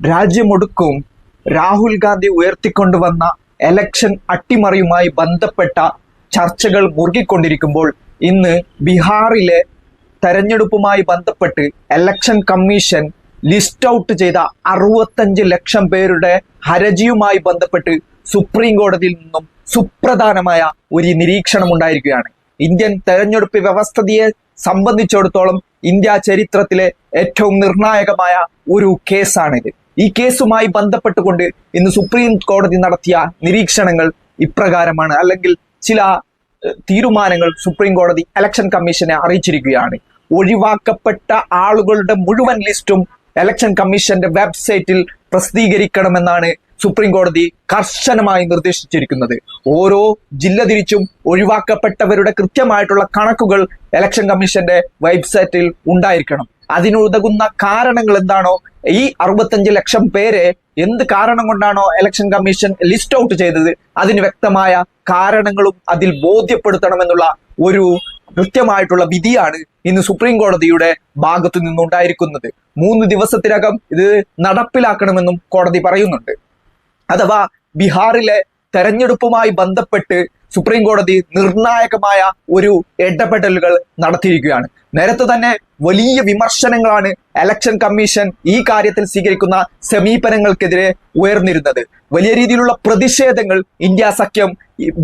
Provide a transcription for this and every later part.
രാജ്യമൊടുക്കും രാഹുൽ ഗാന്ധി ഉയർത്തിക്കൊണ്ടുവന്ന എലക്ഷൻ അട്ടിമറിയുമായി ബന്ധപ്പെട്ട ചർച്ചകൾ മുറുകിക്കൊണ്ടിരിക്കുമ്പോൾ ഇന്ന് ബീഹാറിലെ തെരഞ്ഞെടുപ്പുമായി ബന്ധപ്പെട്ട് എലക്ഷൻ കമ്മീഷൻ ലിസ്റ്റ് ഔട്ട് ചെയ്ത അറുപത്തഞ്ച് ലക്ഷം പേരുടെ ഹരജിയുമായി ബന്ധപ്പെട്ട് സുപ്രീം കോടതിയിൽ നിന്നും സുപ്രധാനമായ ഒരു നിരീക്ഷണം ഉണ്ടായിരിക്കുകയാണ്. ഇന്ത്യൻ തെരഞ്ഞെടുപ്പ് വ്യവസ്ഥതയെ സംബന്ധിച്ചിടത്തോളം ഇന്ത്യ ചരിത്രത്തിലെ ഏറ്റവും നിർണായകമായ ഒരു കേസാണിത് ഈ കേസുമായി ബന്ധപ്പെട്ടുകൊണ്ട് ഇന്ന് സുപ്രീം കോടതി നടത്തിയ നിരീക്ഷണങ്ങൾ ഇപ്രകാരമാണ്. അല്ലെങ്കിൽ ചില തീരുമാനങ്ങൾ സുപ്രീം കോടതി ഇലക്ഷൻ കമ്മീഷനെ അറിയിച്ചിരിക്കുകയാണ്. ഒഴിവാക്കപ്പെട്ട ആളുകളുടെ മുഴുവൻ ലിസ്റ്റും ഇലക്ഷൻ കമ്മീഷന്റെ വെബ്സൈറ്റിൽ പ്രസിദ്ധീകരിക്കണമെന്നാണ് സുപ്രീം കോടതി കർശനമായി നിർദ്ദേശിച്ചിരിക്കുന്നത്. ഓരോ ജില്ല തിരിച്ചും ഒഴിവാക്കപ്പെട്ടവരുടെ കൃത്യമായിട്ടുള്ള കണക്കുകൾ ഇലക്ഷൻ കമ്മീഷന്റെ വെബ്സൈറ്റിൽ ഉണ്ടായിരിക്കണം. അതിനുതകുന്ന കാരണങ്ങൾ എന്താണോ ഈ അറുപത്തഞ്ച് ലക്ഷം പേരെ എന്ത് കാരണം കൊണ്ടാണോ ഇലക്ഷൻ കമ്മീഷൻ ലിസ്റ്റ് ഔട്ട് ചെയ്തത്? അതിന് വ്യക്തമായ കാരണങ്ങളും അതിൽ ബോധ്യപ്പെടുത്തണമെന്നുള്ള ഒരു കൃത്യമായിട്ടുള്ള വിധിയാണ് ഇന്ന് സുപ്രീം കോടതിയുടെ ഭാഗത്തു നിന്നുണ്ടായിരിക്കുന്നത്. മൂന്ന് ദിവസത്തിനകം ഇത് നടപ്പിലാക്കണമെന്നും കോടതി പറയുന്നുണ്ട്. അഥവാ ബീഹാറിലെ തെരഞ്ഞെടുപ്പുമായി ബന്ധപ്പെട്ട് സുപ്രീം കോടതി നിർണായകമായ ഒരു ഇടപെടലുകൾ നടത്തിയിരിക്കുകയാണ്. നേരത്തെ തന്നെ വലിയ വിമർശനങ്ങളാണ് ഇലക്ഷൻ കമ്മീഷൻ ഈ കാര്യത്തിൽ സ്വീകരിക്കുന്ന സമീപനങ്ങൾക്കെതിരെ ഉയർന്നിരുന്നത്. വലിയ രീതിയിലുള്ള പ്രതിഷേധങ്ങൾ ഇന്ത്യ സഖ്യം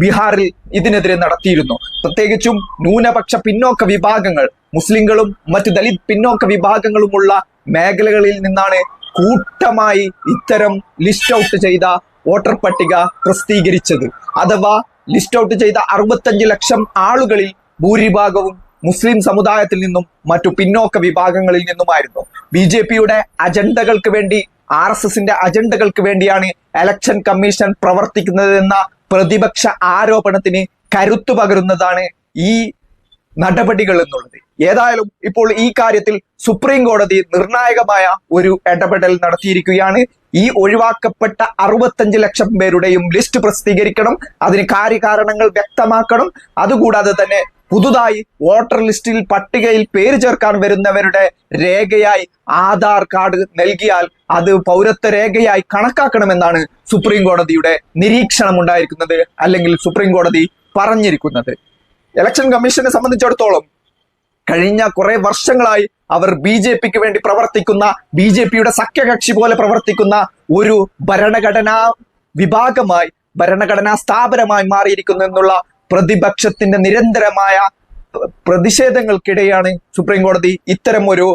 ബീഹാറിൽ ഇതിനെതിരെ നടത്തിയിരുന്നു. പ്രത്യേകിച്ചും ന്യൂനപക്ഷ പിന്നോക്ക വിഭാഗങ്ങൾ മുസ്ലിങ്ങളും മറ്റ് ദലിത് പിന്നോക്ക വിഭാഗങ്ങളുമുള്ള മേഖലകളിൽ നിന്നാണ് കൂട്ടമായി ഇത്തരം ലിസ്റ്റ് ഔട്ട് ചെയ്ത വോട്ടർ പട്ടിക പ്രസിദ്ധീകരിച്ചത്. അഥവാ ലിസ്റ്റ് ഔട്ട് ചെയ്ത അറുപത്തഞ്ച് ലക്ഷം ആളുകളിൽ ഭൂരിഭാഗവും മുസ്ലിം സമുദായത്തിൽ നിന്നും മറ്റു പിന്നോക്ക വിഭാഗങ്ങളിൽ നിന്നുമായിരുന്നു. ബി ജെ പിയുടെ അജണ്ടകൾക്ക് വേണ്ടി ആർ എസ് എസിന്റെ അജണ്ടകൾക്ക് വേണ്ടിയാണ് എലക്ഷൻ കമ്മീഷൻ പ്രവർത്തിക്കുന്നതെന്ന പ്രതിപക്ഷ ആരോപണത്തിന് കരുത്തു പകരുന്നതാണ് ഈ നടപടികൾ എന്നുള്ളത്. ഏതായാലും ഇപ്പോൾ ഈ കാര്യത്തിൽ സുപ്രീം കോടതി നിർണായകമായ ഒരു ഇടപെടൽ നടത്തിയിരിക്കുകയാണ്. ഈ ഒഴിവാക്കപ്പെട്ട അറുപത്തഞ്ച് ലക്ഷം പേരുടെയും ലിസ്റ്റ് പ്രസിദ്ധീകരിക്കണം അതിന് കാര്യകാരണങ്ങൾ വ്യക്തമാക്കണം. അതുകൂടാതെ തന്നെ പുതുതായി വോട്ടർ ലിസ്റ്റിൽ പട്ടികയിൽ പേര് ചേർക്കാൻ വരുന്നവരുടെ രേഖയായി ആധാർ കാർഡ് നൽകിയാൽ അത് പൗരത്വ രേഖയായി കണക്കാക്കണമെന്നാണ് സുപ്രീം കോടതിയുടെ നിരീക്ഷണം ഉണ്ടായിരിക്കുന്നത് അല്ലെങ്കിൽ സുപ്രീം കോടതി പറഞ്ഞിരിക്കുന്നത്. ഇലക്ഷൻ കമ്മീഷനെ സംബന്ധിച്ചിടത്തോളം കഴിഞ്ഞ കുറെ വർഷങ്ങളായി അവർ ബി ജെ പിക്ക് വേണ്ടി പ്രവർത്തിക്കുന്ന ബി ജെ പിയുടെ സഖ്യകക്ഷി പോലെ പ്രവർത്തിക്കുന്ന ഒരു ഭരണഘടനാ വിഭാഗമായി ഭരണഘടനാ സ്ഥാപനമായി മാറിയിരിക്കുന്നു എന്നുള്ള പ്രതിപക്ഷത്തിന്റെ നിരന്തരമായ പ്ര- പ്രതിഷേധങ്ങൾക്കിടെയാണ് സുപ്രീം കോടതി ഇത്തരം ഒരു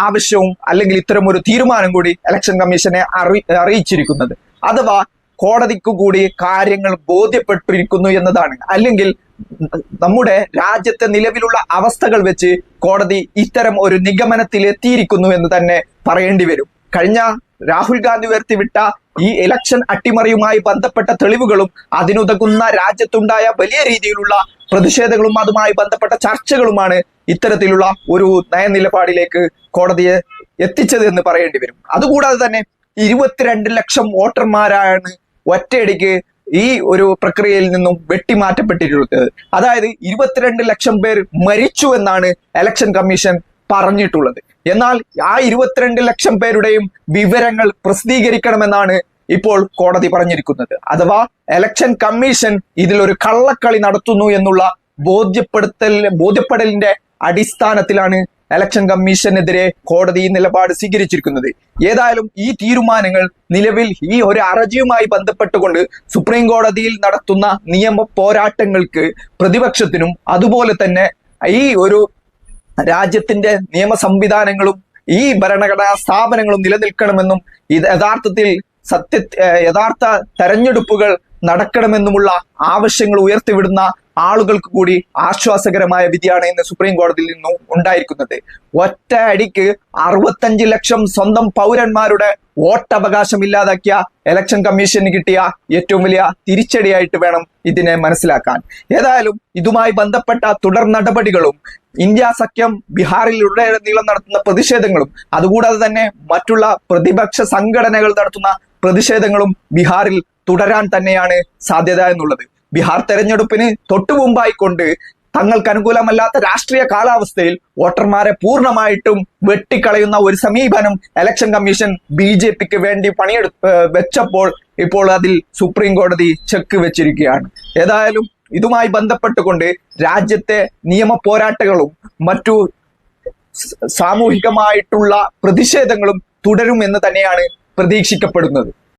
ആവശ്യവും അല്ലെങ്കിൽ ഇത്തരം ഒരു തീരുമാനം കൂടി ഇലക്ഷൻ കമ്മീഷനെ അറി അറിയിച്ചിരിക്കുന്നത്. അഥവാ കോടതിക്കു കൂടി കാര്യങ്ങൾ ബോധ്യപ്പെട്ടിരിക്കുന്നു എന്നതാണ്. അല്ലെങ്കിൽ നമ്മുടെ രാജ്യത്തെ നിലവിലുള്ള അവസ്ഥകൾ വെച്ച് കോടതി ഇത്തരം ഒരു നിഗമനത്തിൽ എത്തിയിരിക്കുന്നു എന്ന് തന്നെ പറയേണ്ടി വരും. കഴിഞ്ഞ രാഹുൽ ഗാന്ധി ഉയർത്തിവിട്ട ഈ ഇലക്ഷൻ അട്ടിമറിയുമായി ബന്ധപ്പെട്ട തെളിവുകളും അതിനുതകുന്ന രാജ്യത്തുണ്ടായ വലിയ രീതിയിലുള്ള പ്രതിഷേധങ്ങളും അതുമായി ബന്ധപ്പെട്ട ചർച്ചകളുമാണ് ഇത്തരത്തിലുള്ള ഒരു നയനിലപാടിലേക്ക് കോടതിയെ എത്തിച്ചത് എന്ന് പറയേണ്ടി വരും. അതുകൂടാതെ തന്നെ ഇരുപത്തിരണ്ട് ലക്ഷം വോട്ടർമാരാണ് ഒറ്റയടിക്ക് ഈ ഒരു പ്രക്രിയയിൽ നിന്നും വെട്ടിമാറ്റപ്പെട്ടിട്ടുള്ളത് അതായത് ഇരുപത്തിരണ്ട് ലക്ഷം പേർ മരിച്ചു എന്നാണ് ഇലക്ഷൻ കമ്മീഷൻ പറഞ്ഞിട്ടുള്ളത്. എന്നാൽ ആ ഇരുപത്തിരണ്ട് ലക്ഷം പേരുടെയും വിവരങ്ങൾ പ്രസിദ്ധീകരിക്കണമെന്നാണ് ഇപ്പോൾ കോടതി പറഞ്ഞിരിക്കുന്നത്. അഥവാ ഇലക്ഷൻ കമ്മീഷൻ ഇതിലൊരു കള്ളക്കളി നടത്തുന്നു എന്നുള്ള ബോധ്യപ്പെടുത്തൽ ബോധ്യപ്പെടലിന്റെ അടിസ്ഥാനത്തിലാണ് ഇലക്ഷൻ കമ്മീഷനെതിരെ കോടതി നിലപാട് സ്വീകരിച്ചിരിക്കുന്നത്. ഏതായാലും ഈ തീരുമാനങ്ങൾ നിലവിൽ ഈ ഒരു അറജിയുമായി ബന്ധപ്പെട്ടുകൊണ്ട് സുപ്രീം കോടതിയിൽ നടത്തുന്ന നിയമ പോരാട്ടങ്ങൾക്ക് പ്രതിപക്ഷത്തിനും അതുപോലെ തന്നെ ഈ ഒരു രാജ്യത്തിന്റെ നിയമ സംവിധാനങ്ങളും ഈ ഭരണഘടനാ സ്ഥാപനങ്ങളും നിലനിൽക്കണമെന്നും ഇത് യഥാർത്ഥത്തിൽ സത്യ യഥാർത്ഥ തെരഞ്ഞെടുപ്പുകൾ നടക്കണമെന്നുമുള്ള ആവശ്യങ്ങൾ ഉയർത്തിവിടുന്ന ആളുകൾക്ക് കൂടി ആശ്വാസകരമായ വിധിയാണ് ഇന്ന് സുപ്രീം കോടതിയിൽ നിന്നും ഉണ്ടായിരിക്കുന്നത്. ഒറ്റ അടിക്ക് അറുപത്തഞ്ച് ലക്ഷം സ്വന്തം പൗരന്മാരുടെ വോട്ടവകാശം ഇല്ലാതാക്കിയ ഇലക്ഷൻ കമ്മീഷന് കിട്ടിയ ഏറ്റവും വലിയ തിരിച്ചടിയായിട്ട് വേണം ഇതിനെ മനസ്സിലാക്കാൻ. ഏതായാലും ഇതുമായി ബന്ധപ്പെട്ട തുടർ നടപടികളും ഇന്ത്യ സഖ്യം ബീഹാറിൽ ഉടനീളം നടത്തുന്ന പ്രതിഷേധങ്ങളും അതുകൂടാതെ തന്നെ മറ്റുള്ള പ്രതിപക്ഷ സംഘടനകൾ നടത്തുന്ന പ്രതിഷേധങ്ങളും ബീഹാറിൽ തുടരാൻ തന്നെയാണ് സാധ്യത എന്നുള്ളത്. ബീഹാർ തെരഞ്ഞെടുപ്പിന് തൊട്ടു തങ്ങൾക്ക് അനുകൂലമല്ലാത്ത രാഷ്ട്രീയ കാലാവസ്ഥയിൽ വോട്ടർമാരെ പൂർണമായിട്ടും വെട്ടിക്കളയുന്ന ഒരു സമീപനം ഇലക്ഷൻ കമ്മീഷൻ ബി ജെ പിക്ക് വേണ്ടി പണിയെടു വെച്ചപ്പോൾ ഇപ്പോൾ അതിൽ സുപ്രീം കോടതി ചെക്ക് വെച്ചിരിക്കുകയാണ്. ഏതായാലും ഇതുമായി ബന്ധപ്പെട്ടുകൊണ്ട് രാജ്യത്തെ നിയമ പോരാട്ടങ്ങളും മറ്റു സാമൂഹികമായിട്ടുള്ള പ്രതിഷേധങ്ങളും തുടരുമെന്ന് തന്നെയാണ് പ്രതീക്ഷിക്കപ്പെടുന്നത്.